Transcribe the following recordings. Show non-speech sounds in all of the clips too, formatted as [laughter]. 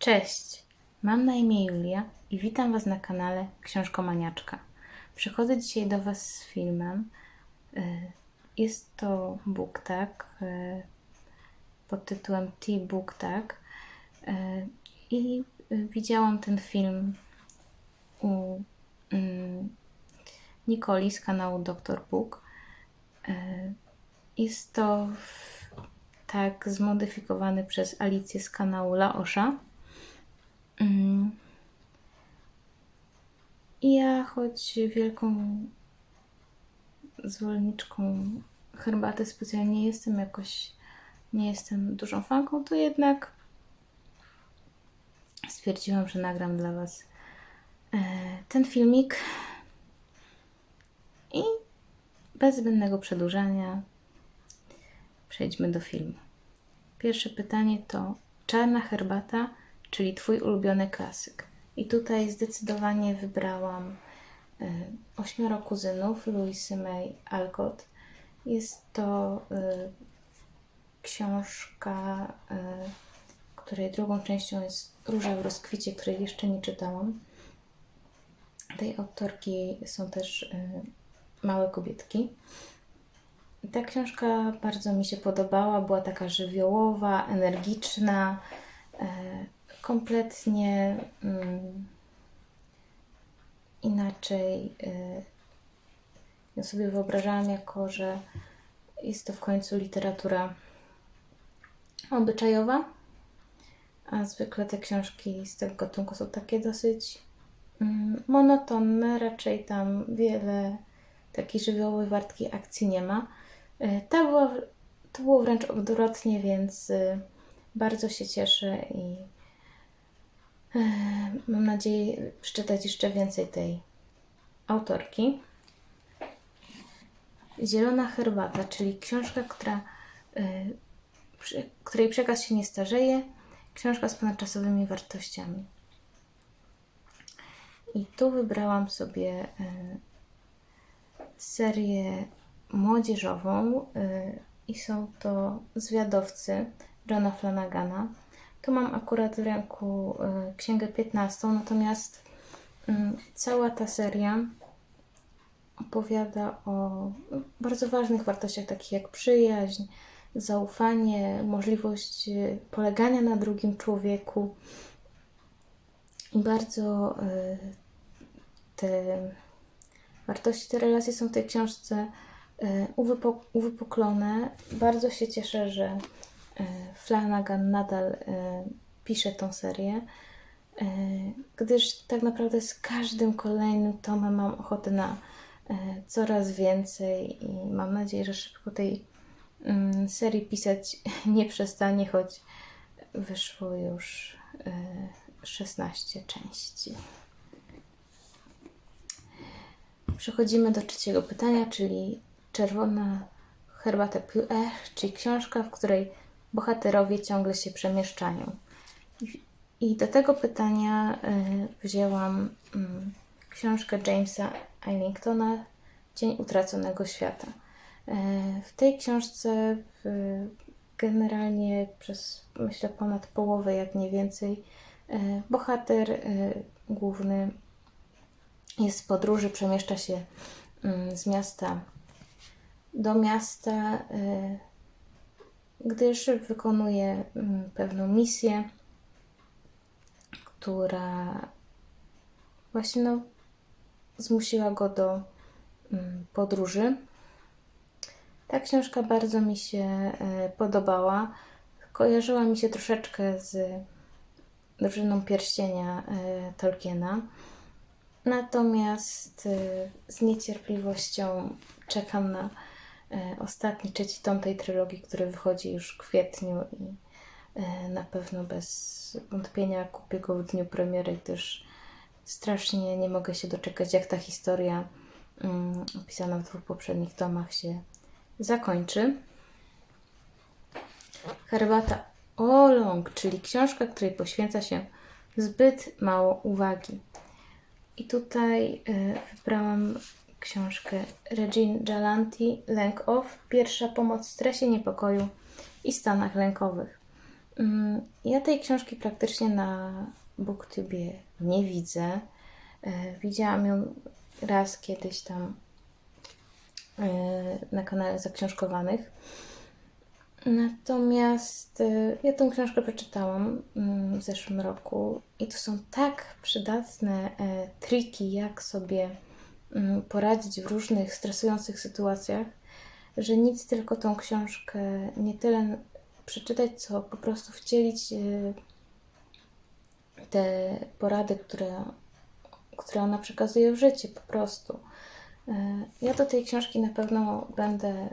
Cześć, mam na imię Julia i witam Was na kanale Książkomaniaczka. Przychodzę dzisiaj do Was z filmem. Y, Jest to BookTag y, pod tytułem T-Book Tag Y, i widziałam ten film u mm, Nikoli z kanału Dr. Book. Jest to tak zmodyfikowany przez Alicję z kanału Laosza. I ja, choć wielką zwolenniczką herbaty specjalnie nie jestem jakoś, nie jestem dużą fanką, to jednak stwierdziłam, że nagram dla Was e, ten filmik i bez zbędnego przedłużania przejdźmy do filmu. Pierwsze pytanie to czarna herbata, czyli Twój ulubiony klasyk. I tutaj zdecydowanie wybrałam y, Ośmioro kuzynów Louisy May Alcott. Jest to y, książka, y, której drugą częścią jest Róża w rozkwicie, której jeszcze nie czytałam. Tej autorki są też y, małe kobietki. Ta książka bardzo mi się podobała, była taka żywiołowa, energiczna, e, kompletnie mm, inaczej e, ją sobie wyobrażałam, jako że jest to w końcu literatura obyczajowa, a zwykle te książki z tego gatunku są takie dosyć mm, monotonne, raczej tam wiele takiej żywiołowej, wartkiej akcji nie ma. E, Ta była, to było wręcz odwrotnie, więc y, bardzo się cieszę i mam nadzieję przeczytać jeszcze więcej tej autorki. Zielona herbata, czyli książka, która, przy- której przekaz się nie starzeje, książka z ponadczasowymi wartościami. I tu wybrałam sobie y, serię młodzieżową y, i są to Zwiadowcy Johna Flanagana. Tu mam akurat w ręku y, księgę 15, natomiast mm, cała ta seria opowiada o bardzo ważnych wartościach, takich jak przyjaźń, zaufanie, możliwość y, polegania na drugim człowieku. I bardzo y, te wartości, te relacje są w tej książce e, uwypuklone. Bardzo się cieszę, że e, Flanagan nadal e, pisze tą serię, e, gdyż tak naprawdę z każdym kolejnym tomem mam ochotę na e, coraz więcej i mam nadzieję, że szybko tej mm, serii pisać [laughs] nie przestanie, choć wyszło już e, 16 części. Przechodzimy do trzeciego pytania, czyli czerwona herbata Puer, czyli książka, w której bohaterowie ciągle się przemieszczają. I- do tego pytania y, wzięłam mm, książkę Jamesa Eilingtona Dzień utraconego świata. Y, W tej książce generalnie przez myślę ponad połowę, jak nie więcej, y, bohater główny jest w podróży, przemieszcza się mm, z miasta do miasta, gdyż wykonuje mm, pewną misję, która właśnie no, zmusiła go do mm, podróży. Ta książka bardzo mi się y, podobała. Kojarzyła mi się troszeczkę z drużyną pierścienia y, Tolkiena. Natomiast y, z niecierpliwością czekam na ostatni, trzeci tom tej trylogii, który wychodzi już w kwietniu i y, na pewno bez wątpienia kupię go w dniu premiery, gdyż strasznie nie mogę się doczekać, jak ta historia mm, opisana w dwóch poprzednich tomach się zakończy. Herbata Olong, czyli książka, której poświęca się zbyt mało uwagi. I tutaj y, wybrałam książkę Regine Galanti Lęk Off. Pierwsza pomoc w stresie, niepokoju i stanach lękowych. Mm, Ja tej książki praktycznie na BookTubie nie widzę. E, Widziałam ją raz kiedyś tam e, na kanale Zaksiążkowanych. Natomiast e, ja tą książkę przeczytałam mm, w zeszłym roku i to są tak przydatne triki, jak sobie poradzić w różnych stresujących sytuacjach, że nic tylko tą książkę nie tyle przeczytać, co po prostu wcielić e, te porady, które, które ona przekazuje w życie po prostu. E, Ja do tej książki na pewno będę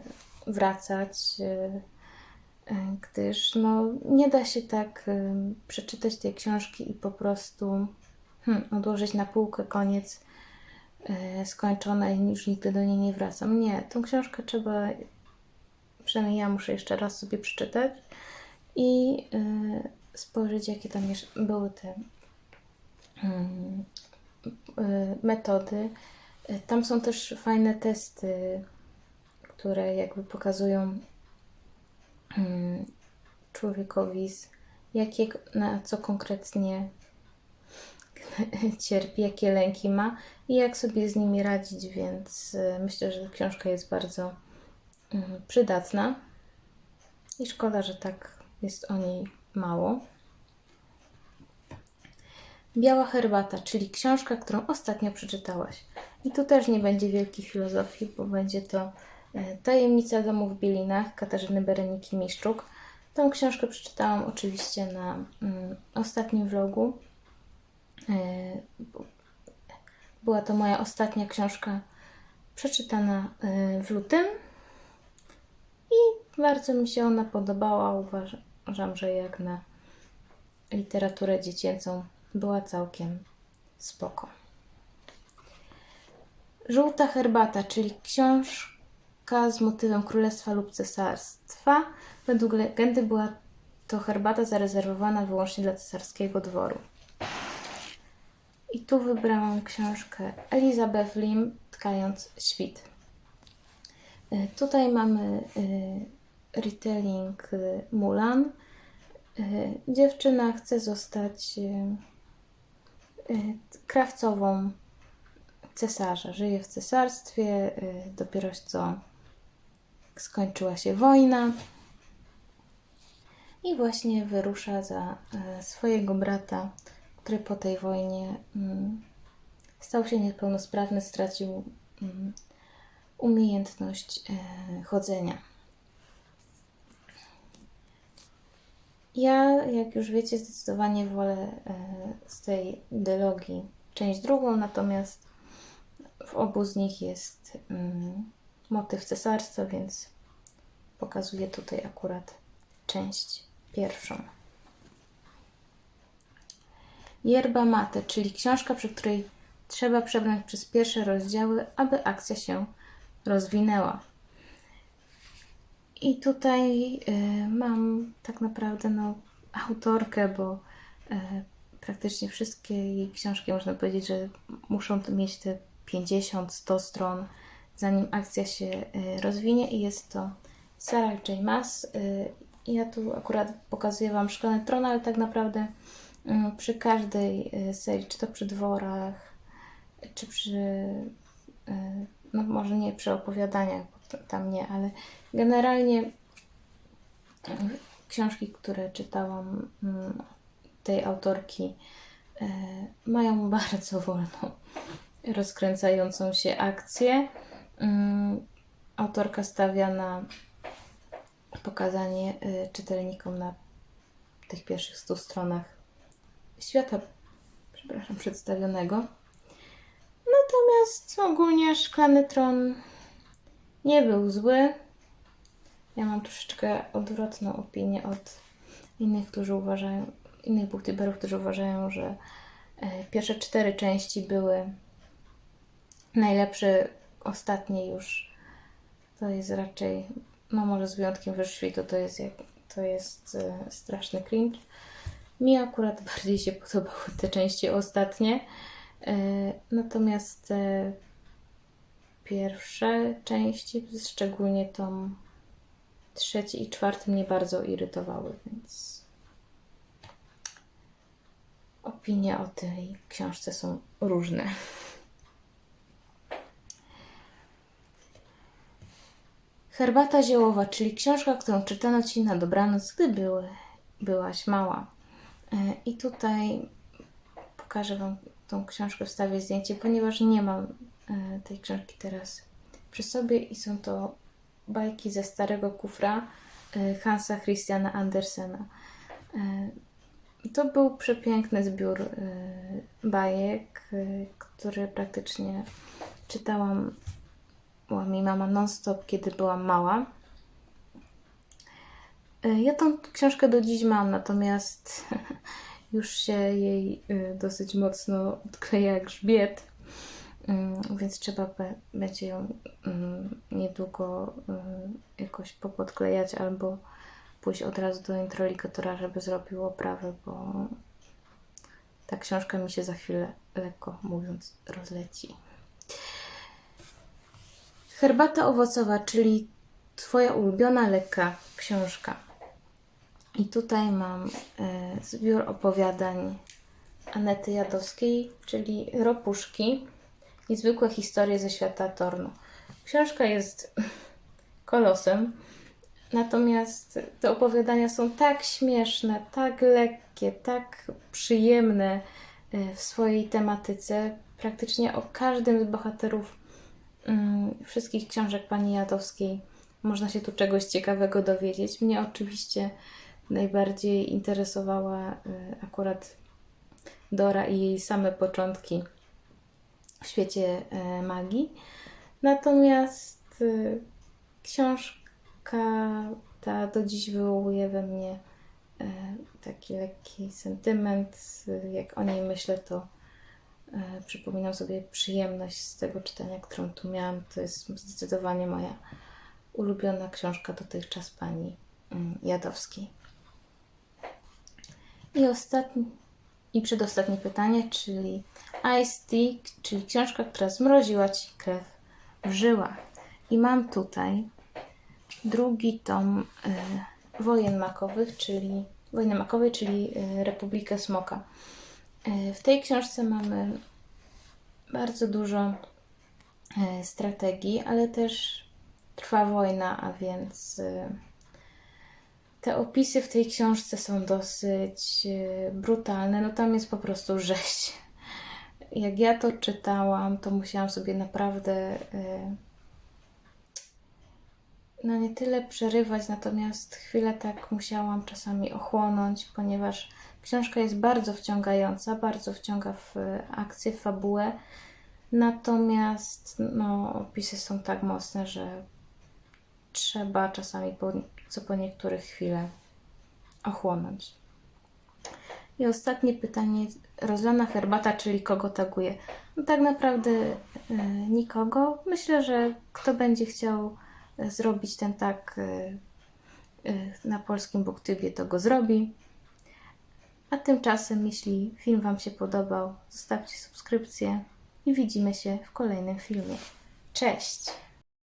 wracać, e, gdyż no, nie da się tak przeczytać tej książki i po prostu hmm, odłożyć na półkę koniec e, skończone i już nigdy do niej nie wracam. Nie, tą książkę trzeba, przynajmniej ja muszę jeszcze raz sobie przeczytać i e, spojrzeć, jakie tam były te mm, e, metody. Tam są też fajne testy, które jakby pokazują mm, człowiekowi, jakie, na co konkretnie [laughs] cierpi, jakie lęki ma i jak sobie z nimi radzić, więc e, myślę, że ta książka jest bardzo mm, przydatna i szkoda, że tak jest o niej mało. Biała herbata, czyli książka, którą ostatnio przeczytałaś. I tu też nie będzie wielkiej filozofii, bo będzie to e, Tajemnica domu w Bielinach Katarzyny Bereniki Miszczuk. Tą książkę przeczytałam oczywiście na mm, ostatnim vlogu. Bo- była to moja ostatnia książka przeczytana e, w lutym i bardzo mi się ona podobała. Uważam, że jak na literaturę dziecięcą była całkiem spoko. Żółta herbata, czyli książka z motywem królestwa lub cesarstwa. Według legendy była to herbata zarezerwowana wyłącznie dla cesarskiego dworu. I tu wybrałam książkę Elizabeth Lim, Tkając świt. Y, Tutaj mamy y, retelling y, Mulan. Dziewczyna chce zostać krawcową cesarza. Żyje w cesarstwie, dopiero co skończyła się wojna i właśnie wyrusza za swojego brata, który po tej wojnie mm, stał się niepełnosprawny, stracił mm, umiejętność e, chodzenia. Ja, jak już wiecie, zdecydowanie wolę e, z tej dylogii część drugą, natomiast w obu z nich jest mm, motyw cesarstwa, więc pokazuję tutaj akurat część pierwszą. Yerba mate, czyli książka, przy której trzeba przebrnąć przez pierwsze rozdziały, aby akcja się rozwinęła. I tutaj y, mam tak naprawdę no, autorkę, bo y, praktycznie wszystkie jej książki można powiedzieć, że muszą mieć te 50-100 stron, zanim akcja się y, rozwinie i jest to Sarah J. Maas. Ja tu akurat pokazuję Wam Szklany Tron, ale tak naprawdę przy każdej y, serii, czy to przy dworach, czy przy, y, no może nie przy opowiadaniach, bo tam nie, ale generalnie y, książki, które czytałam mm, tej autorki, mają [laughs] bardzo wolną, rozkręcającą się akcję. Mm, Autorka stawia na pokazanie czytelnikom na tych pierwszych 100 stronach świata, przepraszam, przedstawionego. Natomiast ogólnie Szklany Tron nie był zły. Ja mam troszeczkę odwrotną opinię od innych, którzy uważają, innych booktuberów, którzy uważają, że e, pierwsze cztery części były najlepsze, ostatnie już to jest raczej, no może z wyjątkiem Wyższwitu, to jest, jak, to jest e, straszny cringe. Mi akurat [laughs] bardziej się podobały te części ostatnie. E, natomiast te pierwsze części, szczególnie tą trzeci i czwarty mnie bardzo irytowały, więc opinie o tej książce są różne. Herbata ziołowa, czyli książka, którą czytano Ci na dobranoc, gdy były, byłaś mała. E, I tutaj pokażę Wam tą książkę, wstawię zdjęcie, ponieważ nie mam e, tej książki teraz przy sobie i są to bajki ze starego kufra e, Hansa Christiana Andersena. To był przepiękny zbiór bajek, który praktycznie czytałam była mi mama non-stop, kiedy byłam mała. E, Ja tą książkę do dziś mam, natomiast [laughs] już się jej e, dosyć mocno odkleja grzbiet, Mm, więc trzeba będzie ją mm, niedługo y, jakoś popodklejać albo pójść od razu do introligatora, żeby zrobił oprawę, bo ta książka mi się za chwilę, lekko mówiąc, rozleci. Herbata owocowa, czyli Twoja ulubiona lekka książka. I tutaj mam e, zbiór opowiadań Anety Jadowskiej, czyli Ropuszki. Niezwykłe historie ze świata Tornu. Książka jest kolosem, natomiast te opowiadania są tak śmieszne, tak lekkie, tak przyjemne e, w swojej tematyce. Praktycznie o każdym z bohaterów mm, wszystkich książek pani Jadowskiej można się tu czegoś ciekawego dowiedzieć. Mnie oczywiście najbardziej interesowała y, akurat Dora i jej same początki w świecie y, magii. Natomiast y, książka ta do dziś wywołuje we mnie taki lekki sentyment. Jak o niej myślę, to przypominam sobie przyjemność z tego czytania, którą tu miałam. To jest zdecydowanie moja ulubiona książka dotychczas pani mm, Jadowskiej. I ostatni, i przedostatnie pytanie, czyli Ice Tea, czyli książka, która zmroziła ci krew w żyłach. I mam tutaj drugi tom y, Wojen Makowych, czyli Wojny Makowej, czyli y, Republikę Smoka. Y, w tej książce mamy bardzo dużo strategii, ale też trwa wojna, a więc te opisy w tej książce są dosyć y, brutalne. No tam jest po prostu rzeź. Jak ja to czytałam, to musiałam sobie naprawdę y, no nie tyle przerywać, natomiast chwilę tak musiałam czasami ochłonąć, ponieważ książka jest bardzo wciągająca, bardzo wciąga w akcję, w fabułę. Natomiast no, opisy są tak mocne, że trzeba czasami po, co po niektórych chwilę ochłonąć. I ostatnie pytanie. Rozlana herbata, czyli kogo taguje? No tak naprawdę y, nikogo. Myślę, że kto będzie chciał y, zrobić ten tak y, y, na polskim booktubie, to go zrobi. A tymczasem, jeśli film Wam się podobał, zostawcie subskrypcję i widzimy się w kolejnym filmie. Cześć!